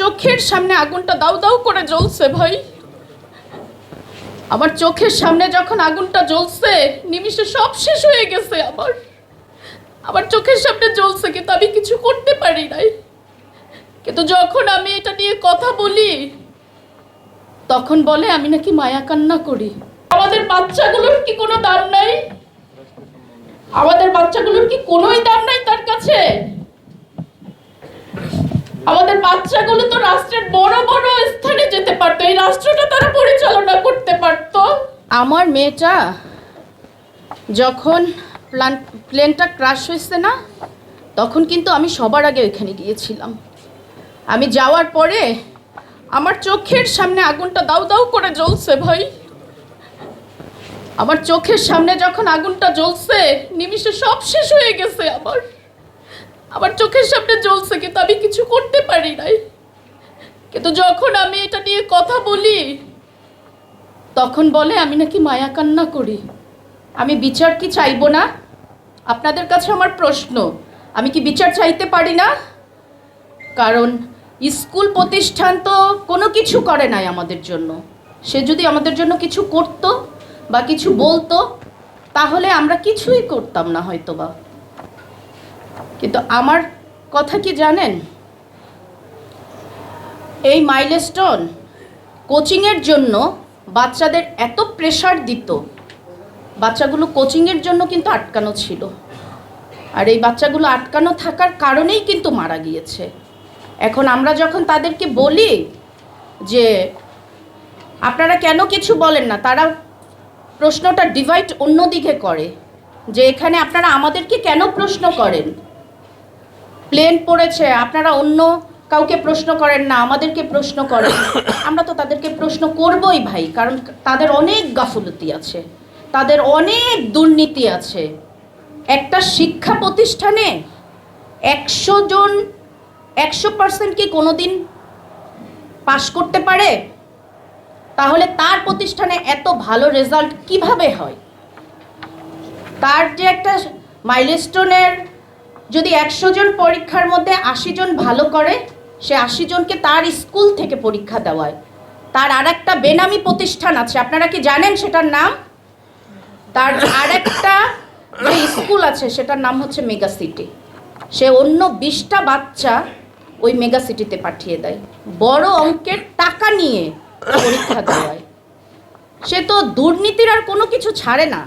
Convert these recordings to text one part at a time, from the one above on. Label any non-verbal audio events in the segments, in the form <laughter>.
চোখের সামনে আগুনটা দাউ দাউ করে জ্বলছে ভাই। আমার চোখের সামনে যখন আগুনটা জ্বলছে, নিমিষে সব শেষ হয়ে গেছে আমার। আমার চোখের সামনে জ্বলছে, কিন্তু আমি কিছু করতে পারি নাই। কিন্তু যখন আমি এটা নিয়ে কথা বলি, তখন বলে, আমি নাকি মায়া কান্না করি। আমাদের বাচ্চাগুলোর কি কোনো দাম নাই? আমাদের বাচ্চাগুলোর কি কোনোই দাম নাই তার কাছে? আমাদের বাচ্চাগুলো তো রাষ্ট্রের বড় বড় স্থানে যেতে পারতো। এই রাষ্ট্রটা তারা পরিচালনা করতে পারতো। আমার মেয়েটা যখন প্লান প্লেনটা ক্রাশ হয়েছে না, তখন কিন্তু আমি সবার আগে ওইখানে গিয়েছিলাম। আমি যাওয়ার পরে আমার চোখের সামনে আগুনটা দাউ দাউ করে জ্বলছে ভাই। আমার চোখের সামনে যখন আগুনটা জ্বলছে, নিমিষে সব শেষ হয়ে গেছে আমার। আমার চোখের সামনে জ্বলছে কিন্তু আমি কিছু করতে পারি নাই কিন্তু যখন আমি এটা নিয়ে কথা বলি, তখন বলে, আমি নাকি মায়া কান্না করি। আমি বিচার কি চাইব না? আপনাদের কাছে আমার প্রশ্ন, আমি কি বিচার চাইতে পারি না? কারণ স্কুল প্রতিষ্ঠান তো কোনো কিছু করে নাই আমাদের জন্য। সে যদি আমাদের জন্য কিছু করতো বা কিছু বলতো, তাহলে আমরা কিছুই করতাম না হয়তো বা কিন্তু আমার কথা কি জানেন? এই মাইলস্টোন কোচিংয়ের জন্য বাচ্চাদের এত প্রেশার দিত। বাচ্চাগুলো কোচিংয়ের জন্য কিন্তু আটকানো ছিল। আর এই বাচ্চাগুলো আটকানো থাকার কারণেই কিন্তু মারা গিয়েছে। এখন আমরা যখন তাদেরকে বলি যে, আপনারা কেন কিছু বলেন না? তারা প্রশ্নটা ডিভাইড অন্যদিকে করে। যে, এখানে আপনারা আমাদেরকে কেন প্রশ্ন করেন? প্লেন পড়েছে, আপনারা অন্য কাউকে প্রশ্ন করেন না আমাদেরকে প্রশ্ন করেন। <coughs> আমরা তো তাদেরকে প্রশ্ন করবই ভাই কারণ তাদের অনেক গাফলতি আছে তাদের অনেক দুর্নীতি আছে। একটা শিক্ষা প্রতিষ্ঠানে একশো জন একশো পার্সেন্ট কি কোনো দিন পাশ করতে পারে? তাহলে তার প্রতিষ্ঠানে এত ভালো রেজাল্ট কীভাবে হয়? তার যে একটা মাইলস্টোনের যদি একশো জন পরীক্ষার মধ্যে আশি জন ভালো করে সে আশি জনকে তার স্কুল থেকে পরীক্ষা দেওয়ায়। তার আর একটা বেনামি প্রতিষ্ঠান আছে, আপনারা কি জানেন সেটার নাম? তার আরেকটা যে স্কুল আছে, সেটার নাম হচ্ছে মেগা সিটি। সে অন্য বিশটা বাচ্চা ওই মেগা সিটিতে পাঠিয়ে দেয়। বড় অঙ্কের টাকা নিয়ে পরীক্ষা দেওয়ায়। সে তো দুর্নীতির আর কোনো কিছু ছাড়ে না।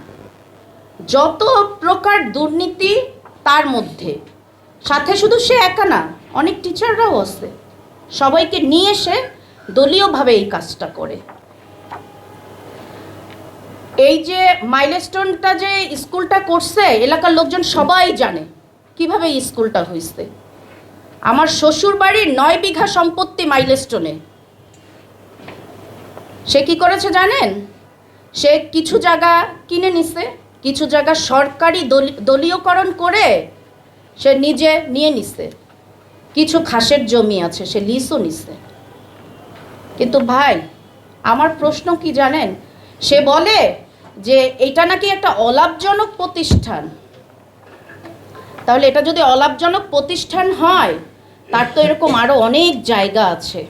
যত প্রকার দুর্নীতি তার মধ্যে। সাথে শুধু সে একা না অনেক টিচাররাও আছে। সবাইকে নিয়ে এসে দলীয়ভাবে এই কাজটা করে। এই যে মাইলস্টোনটা যে স্কুলটা করছে, এলাকার লোকজন সবাই জানে কীভাবে এই স্কুলটা হয়েছে। আমার শ্বশুর বাড়ির নয় বিঘা সম্পত্তি মাইলস্টোনে সে কি করেছে জানেন? সে কিছু জায়গা কিনে নিছে, কিছু জায়গা সরকারি দলি- দলীয়করণ করে সে নিজে নিয়ে নিছে। কিছু খাসের জমি আছে, সে লিসও নিছে। কিন্তু ভাই, আমার প্রশ্ন কি জানেন? সে বলে যে এটা নাকি একটা অলাভজনক প্রতিষ্ঠান। তাহলে এটা যদি অলাভজনক প্রতিষ্ঠান হয়, তার তো এরকম আরও অনেক জায়গা আছে।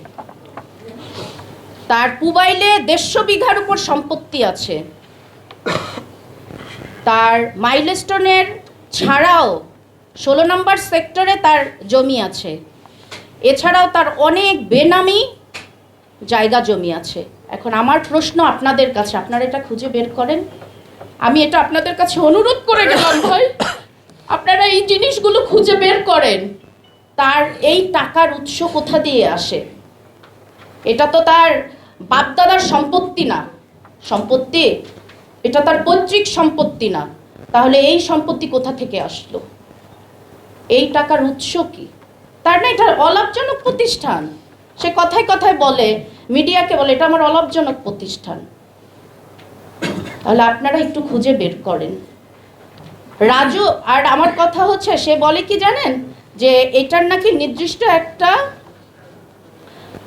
তার পুবাইলে দেড়শো বিঘার উপর সম্পত্তি আছে। তার মাইলস্টোনের ছাড়াও ষোলো নম্বর সেক্টরে তার জমি আছে। এছাড়াও তার অনেক বেনামি জায়গা জমি আছে। এখন আমার প্রশ্ন আপনাদের কাছে, আপনারা এটা খুঁজে বের করেন। আমি এটা আপনাদের কাছে অনুরোধ করে গেলাম ভাই, আপনারা এই জিনিসগুলো খুঁজে বের করেন। তার এই টাকার উৎস কোথা দিয়ে আসে? এটা তো তার বাপদাদার সম্পত্তি না। সম্পত্তি? এটা তার পৈতৃক সম্পত্তি না। তাহলে এই সম্পত্তি কোথা থেকে আসলো? এই টাকার উৎস কি? তার না এটা অলাভজনক প্রতিষ্ঠান। সে কথায় কথায় বলে, মিডিয়াকে বলে, এটা আমার অলাভজনক প্রতিষ্ঠান। তাহলে আপনারা একটু খুঁজে বের করেন। রাজু, আর আমার কথা হচ্ছে, সে বলে কি জানেন? যে এটার নাকি নির্দিষ্ট একটা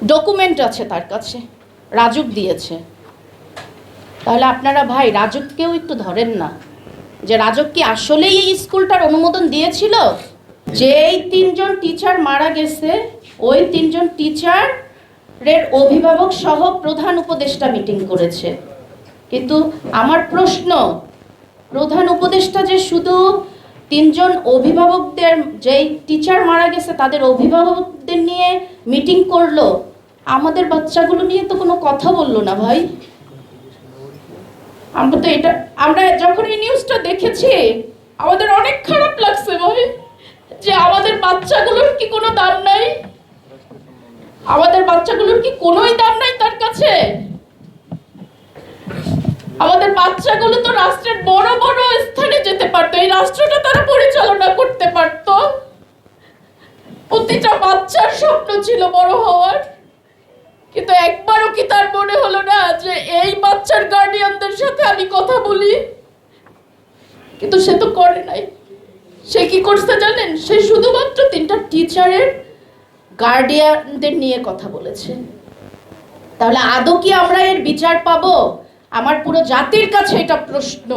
ডকুমেন্ট আছে তার কাছে। রাজুক দিয়েছে। তাহলে আপনারা ভাই, রাজুককেও একটু ধরেন না। যে রাজক কি আসলেই এই স্কুলটার অনুমোদন দিয়েছিল? যে এই তিনজন টিচার মারা গেছে, ওই তিনজন টিচারের অভিভাবক সহ প্রধান উপদেষ্টা মিটিং করেছে। কিন্তু আমার প্রশ্ন, প্রধান উপদেষ্টা যে শুধু তিনজন অভিভাবকদের, যেই টিচার মারা গেছে, তাদের অভিভাবকদের নিয়ে মিটিং করল, আমাদের বাচ্চাগুলো নিয়ে তো কোনো কথা বলল না ভাই। আমরা তো এটা, আমরা যখন এই নিউজটা দেখেছি, আমাদের অনেক খারাপ লাগছে ভাই। যে আমাদের বাচ্চাগুলোর কি কোনো দাম নাই? আমাদের বাচ্চাগুলোর কি কোনোই দাম নাই তার কাছে? আমাদের বাচ্চাগুলো তো রাষ্ট্রের বড় বড় স্থানে যেতে পারতো, এই রাষ্ট্রটা তারা পরিচালনা করতে পারতো। প্রতিটা বাচ্চার স্বপ্ন ছিল বড় হওয়ার। কিন্তু একবারও কি তার মনে হলো না যে এই বাচ্চার গার্ডিয়ানদের সাথে আমি কথা বলি? কিন্তু সে তো করে নাই। সে কি করছে জানেন? সে শুধুমাত্র তিনটা টিচারের গার্ডিয়ানদের নিয়ে কথা বলেছে। তাহলে আদৌ কি আমরা এর বিচার পাবো? আমার পুরো জাতির কাছে এটা প্রশ্ন।